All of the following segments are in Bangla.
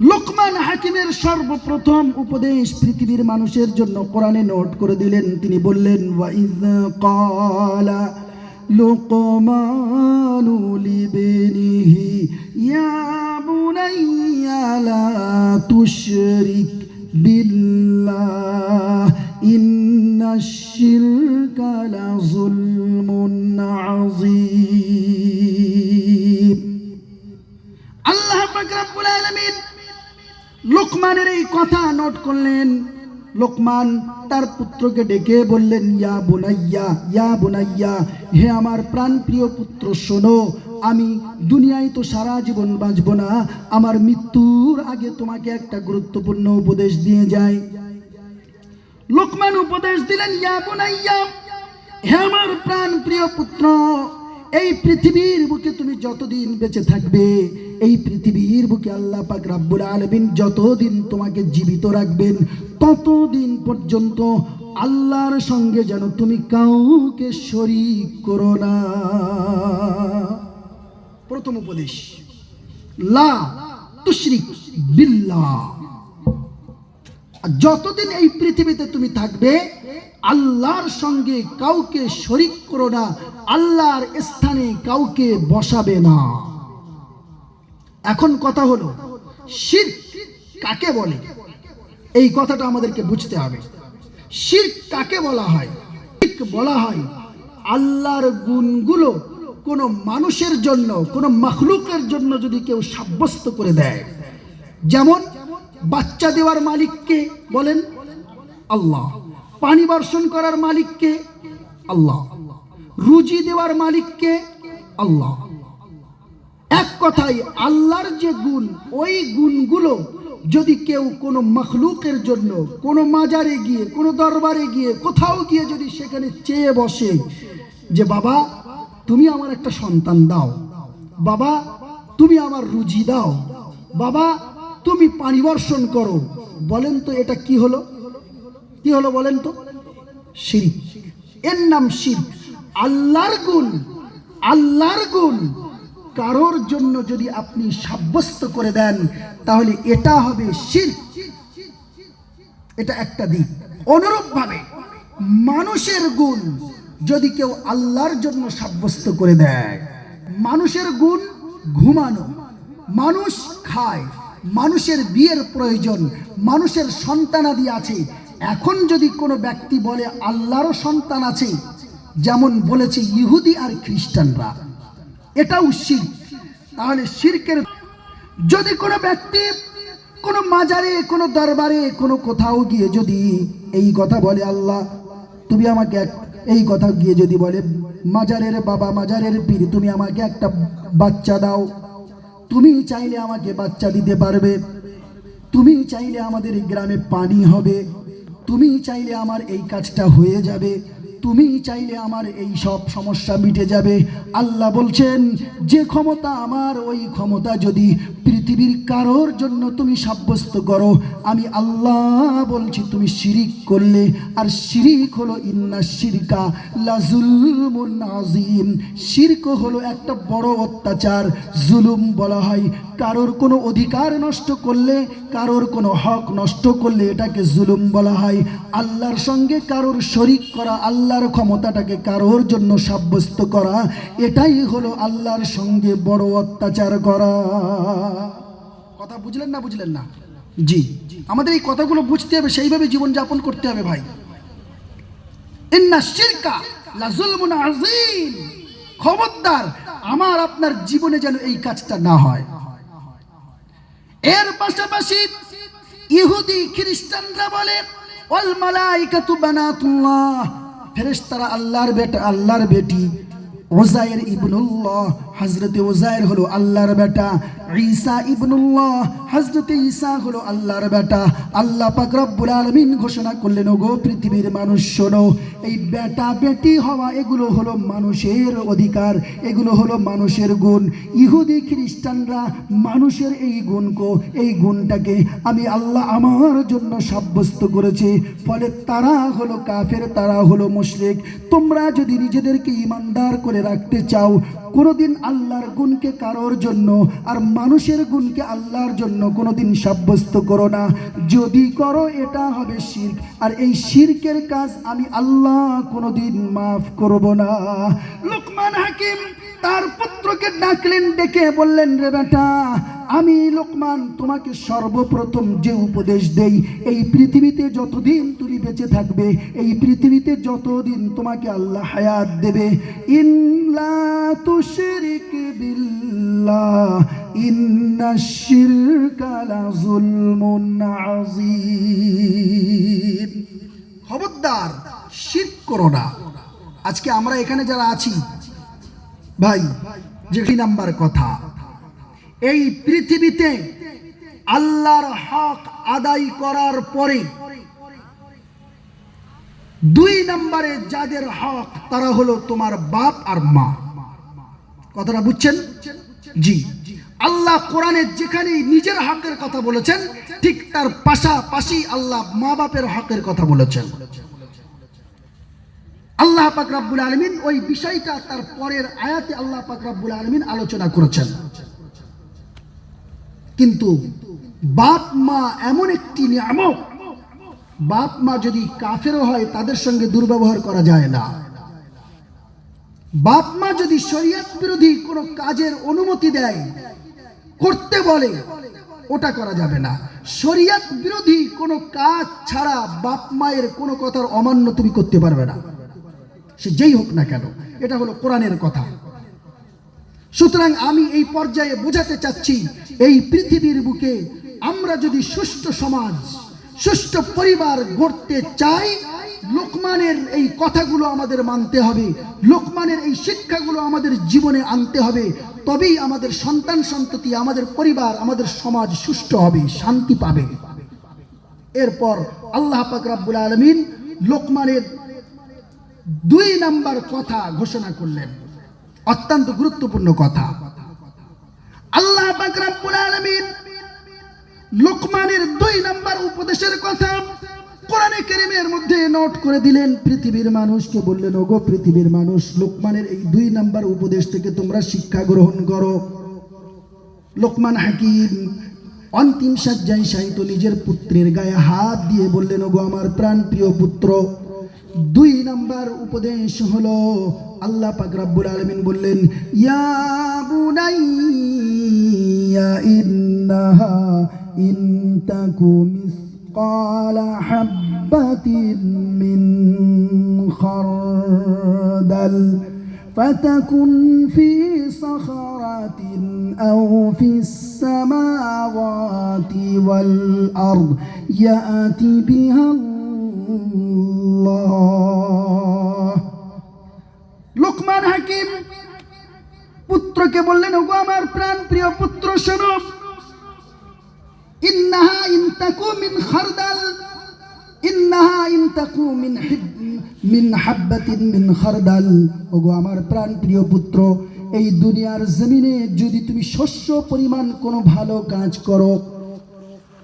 লোকমান হাকিমের সর্বপ্রথম উপদেশ পৃথিবীর মানুষের জন্য কোরআনে নোট করে দিলেন। তিনি বললেন তুশরিক লোকমানের এই কথা নোট করলেন। লোকমান তার পুত্রকে ডেকে বললেন, ইয়া বোনাইয়া ইয়া বোনাইয়া, হে আমার প্রাণ প্রিয় পুত্র, শোনো, আমি দুনিয়ায় তো সারা জীবন বাঁচব না, আমার মৃত্যুর আগে তোমাকে একটা গুরুত্বপূর্ণ উপদেশ দিয়ে যায় লোকমান উপদেশ দিলেন, ইয়া বোনাইয়া, হে আমার প্রাণ প্রিয় পুত্র এই পৃথিবীর বুকে তুমি যতদিন বেঁচে থাকবে, এই পৃথিবীর বুকে আল্লাহ পাক রাব্বুল আলামিন যতদিন তোমাকে জীবিত রাখবেন, ততদিন পর্যন্ত আল্লাহর সঙ্গে যেন তুমি কাউকে শরীক করো না। প্রথম উপদেশ, লা তুশরিক বিল্লাহ। যতদিন এই পৃথিবীতে তুমি থাকবে, আল্লাহর সঙ্গে কাউকে শরিক করো না, আল্লাহর স্থানে কাউকে বসাবে না। এখন কথা হলো শির কাকে বলে? এই কথাটা আমাদেরকে বুঝতে হবে। শির কাকে বলা হয়? বলা হয় আল্লাহর গুণগুলো কোনো মানুষের জন্য, কোনো মখলুকের জন্য যদি কেউ সাব্যস্ত করে দেয়। যেমন বাচ্চা দেওয়ার মালিককে বলেন আল্লাহ। পানি বর্ষণ করার মালিককে আল্লাহ। রুজি দেওয়ার মালিককে আল্লাহ। এক কথাই আল্লাহর যে গুণ, ওই গুণগুলো যদি কেউ কোনো মখলুকের জন্য, কোনো মাজারে গিয়ে, কোনো দরবারে গিয়ে, কোথাও গিয়ে যদি সেখানে চেয়ে বসে যে, বাবা, তুমি আমার একটা সন্তান দাও। বাবা, তুমি আমার রুজি দাও। বাবা তুমি পানি বর্ষণ করো। বলেন তো এটা কি হলো? কি হলো বলেন তো? শিরিক। এর নাম শির আল্লাহর গুণ আল্লাহর গুণ। কারোর জন্য যদি আপনি সাব্যস্ত করে দেন, তাহলে এটা হবে শির এটা একটা দিক। অনুরূপভাবে মানুষের গুণ যদি কেউ আল্লাহর জন্য সাব্যস্ত করে দেয়, মানুষের গুণ ঘুমানো, মানুষ খায়। মানুষের বিয়ের প্রয়োজন, মানুষের সন্তানাদি আছে। এখন যদি কোনো ব্যক্তি বলে, আল্লাহরও সন্তান আছে, যেমন বলেছে ইহুদি আর খ্রিস্টানরা, এটাও শির তাহলে শিরকের যদি কোনো ব্যক্তি কোনো মাজারে, কোনো দরবারে, কোনো কোথাও গিয়ে যদি এই কথা বলে, আল্লাহ, তুমি আমাকে এক এই কথা গিয়ে যদি বলে, মাজারের বাবা, মাজারের পীর, তুমি আমাকে একটা বাচ্চা দাও। তুমি চাইলে আমাকে বাচ্চা দিতে পারবে। তুমি চাইলে আমাদের এই গ্রামে পানি হবে। তুমি চাইলে আমার এই কাজটা হয়ে যাবে। তুমি চাইলে আমার এই সব সমস্যা মিটে যাবে। আল্লাহ বলছেন, যে ক্ষমতা আমার, ওই ক্ষমতা যদি পৃথিবীর কারোর জন্য তুমি সাব্যস্ত করো। আমি আল্লাহ বলছি, তুমি শিরিক করলে, আর শিরিক হলো ইন্না শিরকা লাজুলমুন আজিম শিরক হলো একটা বড় অত্যাচার, জুলুম বলা হয়। কারোর কোনো অধিকার নষ্ট করলে, কারোর কোনো হক নষ্ট করলে এটাকে জুলুম বলা হয়। আল্লাহর সঙ্গে কারোর শরিক করা, আল্লাহর ক্ষমতাটাকে কারোর জন্য সাব্যস্ত করা, এটাই হলো আল্লাহর সঙ্গে বড় অত্যাচার করা। কথা বুঝলেন না বুঝলেন না? জি। আমাদের এই কথাগুলো বুঝতে হবে, সেইভাবে জীবন যাপন করতে হবে ভাই। খবরদার, আমার আপনার জীবনে যেন এই কাজটা না হয়। এর পাশাপাশি ইহুদি খ্রিস্টানরা বলে, ওয়াল মালাইকাতু বানাতুল্লাহ। ফেরেশতারা আল্লাহর বেটা, আল্লাহর বেটি। ওজায়ের ইবনুল্লাহ হজরতে ওজায়ের হলো আল্লাহর বেটা, ঈসা ইবনুল্লাহ হজরতে ঈসা হলো আল্লাহর বেটা। আল্লাহ পাক রব্বুল আলামিন ঘোষণা করলেন, ওগো পৃথিবীর মানুষ, শোনো, এই বেটা বেটি হওয়া এগুলো হলো মানুষের অধিকার, এগুলো হলো মানুষের গুণ। ইহুদি খ্রিস্টানরা মানুষের এই গুণকে এই গুণটাকে আমি আল্লাহ আমার জন্য সাব্যস্ত করেছি। ফলে তারা হলো কাফের, তারা হলো মুশরিক। তোমরা যদি নিজেদেরকে ইমানদার করে করে রাখতে চাও, কোনোদিন আল্লাহর গুণকে কারোর জন্য আর মানুষের গুণকে আল্লাহর জন্য কোনোদিন সাব্যস্ত করো না। যদি করো, এটা হবে শির্ক। আর এই শিরকের কাজ আমি আল্লাহ কোনোদিন মাফ করব না। লোকমান হাকিম তার পুত্রকে ডাকলেন, ডেকে বললেন, রে বেটা আমি লোকমান, তোমাকে সর্বপ্রথম যে উপদেশ দেই, এই পৃথিবীতে যতদিন তুমি বেঁচে থাকবে, এই পৃথিবীতে যতদিন তোমাকে আল্লাহ হায়াত দেবে খবরদার শিরক করো না। আজকে আমরা এখানে যারা আছি, ভাই, যে নাম্বার কথা? এই পৃথিবীতে আল্লাহর হক আদায় করার পরে দুই নম্বরে যাদের হক, তারা হলো তোমার বাপ আর মা। কথাটা বুঝছেন? জি। আল্লাহ কোরআনে যেখানে নিজের হকের কথা বলেছেন, ঠিক তার পাশাপাশি আল্লাহ মা বাপের হকের কথা বলেছেন। আল্লাহ পাক রাব্বুল আলমিন ওই বিষয়টা তার পরের আয়াতে আল্লাহ পাক রাব্বুল আলমিন আলোচনা করেছেন। কিন্তু বাপ মা এমন একটি নিয়ামক, বাপ মা যদি কাফেরও হয় তাদের সঙ্গে দুর্ব্যবহার করা যায় না। বাপ মা যদি শরীয়ত বিরোধী কোনো কাজের অনুমতি দেয়, করতে বলে, ওটা করা যাবে না। শরীয়ত বিরোধী কোনো কাজ ছাড়া বাপ মায়ের কোনো কথার অমান্য তুমি করতে পারবে না। সে যেই হোক না কেন, এটা হলো কোরআনের কথা। সুতরাং আমি এই পর্যায়ে বোঝাতে চাচ্ছি, এই পৃথিবীর বুকে আমরা যদি সুষ্ঠু সমাজ, সুষ্ঠু পরিবার গড়তে চাই, লোকমানের এই কথাগুলো আমাদের মানতে হবে, লোকমানের এই শিক্ষাগুলো আমাদের জীবনে আনতে হবে, তবেই আমাদের সন্তান সন্ততি, আমাদের পরিবার, আমাদের সমাজ সুষ্ঠু হবে, শান্তি পাবে। এরপর আল্লাহ পাক আলমিন লোকমানের দুই নাম্বার কথা ঘোষণা করলেন। অত্যন্ত গুরুত্বপূর্ণ কথা। আল্লাহ পাক রব্বুল আলামিন লোকমানের দুই নম্বর উপদেশের কথা কোরআনে কেরিমের মধ্যে নোট করে দিলেন, পৃথিবীর মানুষকে বললেন, ওগো পৃথিবীর মানুষ, লোকমানের এই দুই নাম্বার উপদেশ থেকে তোমরা শিক্ষা গ্রহণ করো। লোকমান হাকিম অন্তিম সাজ্জায় সাহিত্য নিজের পুত্রের গায়ে হাত দিয়ে বললেন, ওগো আমার প্রাণ প্রিয় পুত্র দুই নাম্বার উপদেশ হলো আল্লাহ পাক রাব্বুল আলামিন বললেন ইয়া বুনাইয়া ইন্নাহা ইন তাকু মিসকালা হাব্বাতিন মিন খারদাল فتكن في صخرة أو في السماوات والأرض يأتي بها الله লোকমান হাকিম, পুত্রকে বললেন, ওগো আমার প্রাণ প্রিয় পুত্র, শোনো। ইন্নাহা ইনতাকু মিন খারদাল, ইন্নাহা ইনতাকু মিন মিন হাব্বাতিন মিন খারদাল। ওগো আমার প্রাণ প্রিয় পুত্র, এই দুনিয়ার জমিনে যদি তুমি শস্য পরিমাণ কোনো ভালো কাজ করো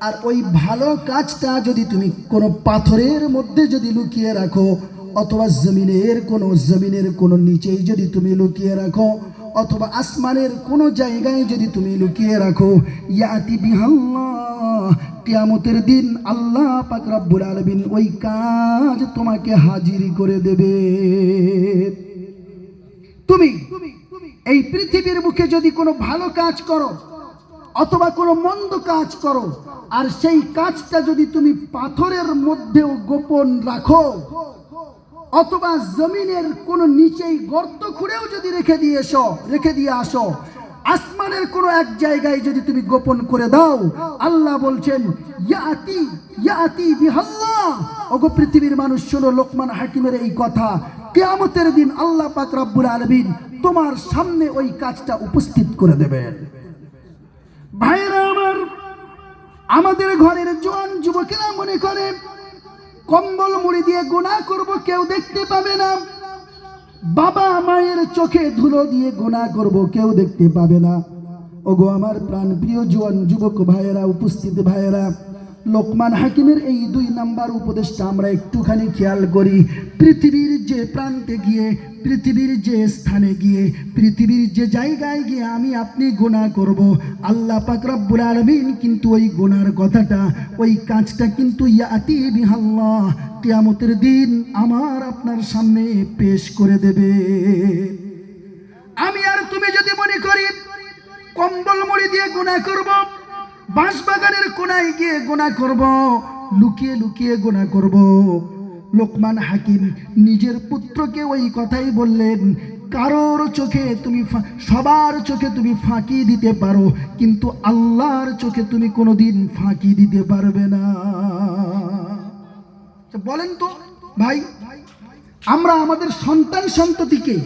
আর ওই ভালো কাজটা যদি তুমি কোনো পাথরের মধ্যে যদি লুকিয়ে রাখো, অথবা জমিনের কোনো জমিনের কোনো নিচেই যদি তুমি লুকিয়ে রাখো, অথবা আসমানের কোনো জায়গায় যদি তুমি লুকিয়ে রাখো, ইয়াতি বিহাল্লাহ, কিয়ামতের দিন আল্লাহ পাক আলামিন ওই কাজ তোমাকে হাজির করে দেবে। তুমি এই পৃথিবীর মুখে যদি কোনো ভালো কাজ করো অথবা কোনো মন্দ কাজ করো, আর সেই কাজটা যদি তুমি পাথরের মধ্যেও গোপন রাখো, অথবা জমিনের কোনো নিচেই গর্ত খুঁড়েও যদি রেখে দিয়ে এসো, রেখে দিয়ে আসো, আসমানের কোনো এক জায়গায় যদি তুমি গোপন করে দাও, আল্লাহ বলছেন ওগো পৃথিবীর মানুষ, শোনো লোকমান হাকিমের এই কথা। কেয়ামতের দিন আল্লাহ পাক রব্বুল তোমার সামনে ওই কাজটা উপস্থিত করে দেবেন। ভাইরা আমার, আমাদের ঘরের জোয়ান যুবকেরা মনে করে, কম্বল মুড়ি দিয়ে গোনা করব, কেউ দেখতে পাবে না। বাবা মায়ের চোখে ধুলো দিয়ে গোনা করব, কেউ দেখতে পাবে না। ওগো আমার প্রাণ প্রিয় জোয়ান যুবক ভাইয়েরা, উপস্থিত ভাইয়েরা লোকমান হাকিমের এই দুই নাম্বার উপদেশটা আমরা একটুখানি খেয়াল করি। পৃথিবীর যে প্রান্তে গিয়ে, পৃথিবীর যে স্থানে গিয়ে, পৃথিবীর যে জায়গায় গিয়ে আমি আপনি গোনা করব, আল্লাহ পাকরাবুল আলামিন কিন্তু ওই গোনার কথাটা, ওই কাজটা কিন্তু ইয়াতি বিহাল্লাহ কিয়ামতের দিন আমার আপনার সামনে পেশ করে দেবে। আমি আর তুমি যদি মনে করি, কম্বল মুড়ি দিয়ে গোনা করব বাঁশবাগানের কোনায় গিয়ে গোনা করব, লুকিয়ে লুকিয়ে গোনা করব। লোকমান হাকিম নিজের পুত্রকে ওই কথাই বললেন, কারোর চোখে তুমি সবার চোখে তুমি ফাঁকি দিতে পারো, কিন্তু আল্লাহর চোখে তুমি কোনোদিন ফাঁকি দিতে পারবে না। বলেন তো, ভাই, আমরা আমাদের সন্তান সন্ততিকে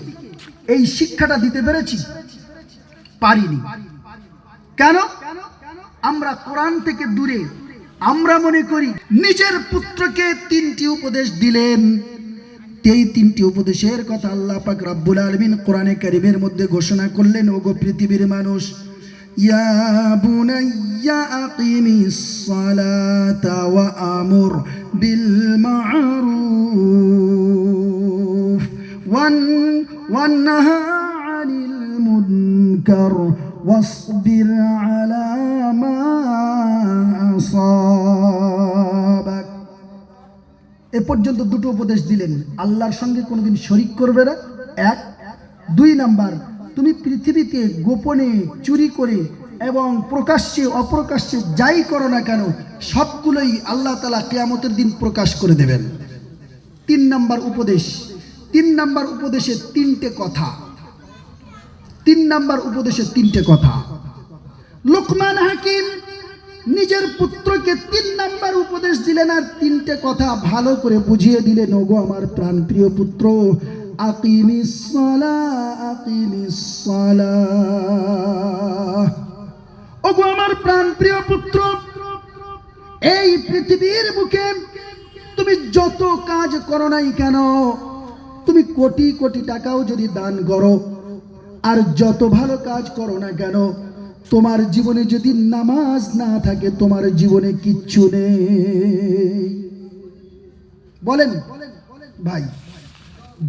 এই শিক্ষাটা দিতে পেরেছি? পারিনি। কেন? আমরা কোরআন থেকে দূরে আমরা মনে করি নিজের পুত্রকে তিনটি উপদেশ দিলেন এই তিনটি উপদেশের কথা আল্লাহ পাক রাব্বুল আলামিন কোরআনে কারিমের মধ্যে ঘোষণা করলেন ওগো পৃথিবীর মানুষ ইয়া বুনাইয়া আকিমিস সালাতা ওয়া আমুর বিল মা'রুফ ওয়ান ওয়ানহা আনিল মুনকার واصبر على এ পর্যন্ত দুটো উপদেশ দিলেন। আল্লাহর সঙ্গে কোনোদিন শরিক করবে না। এক, দুই নাম্বার, তুমি পৃথিবীতে গোপনে চুরি করে এবং প্রকাশ্যে, অপ্রকাশ্যে যাই করো না কেন, সবগুলোই আল্লাহ তালা কেয়ামতের দিন প্রকাশ করে দেবেন। তিন নাম্বার উপদেশ, তিন নাম্বার উপদেশে তিনটে কথা। তিন নাম্বার উপদেশে তিনটে কথা। লোকমান হাকিম নিজের পুত্রকে তিন নাম্বার উপদেশ দিলেন আর তিনটে কথা ভালো করে বুঝিয়ে দিলেন ওগো আমার পুত্র সালাহ, আকিমিস সালাহ। ওগো আমার প্রাণপ্রিয় পুত্র এই পৃথিবীর বুকে তুমি যত কাজ করো নাই কেন তুমি কোটি কোটি টাকাও যদি দান করো আর যত ভালো কাজ করো না কেন তোমার জীবনে যদি নামাজ না থাকে, তোমার জীবনে কিচ্ছু নেই। বলেন, ভাই,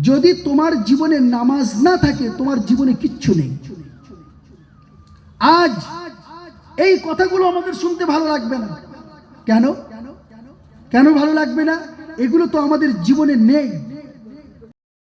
যদি তোমার জীবনে নামাজ না থাকে, তোমার জীবনে কিচ্ছু নেই। আজ এই কথাগুলো আমাদের শুনতে ভালো লাগবে না। কেন? কেন ভালো লাগবে না? এগুলো তো আমাদের জীবনে নেই।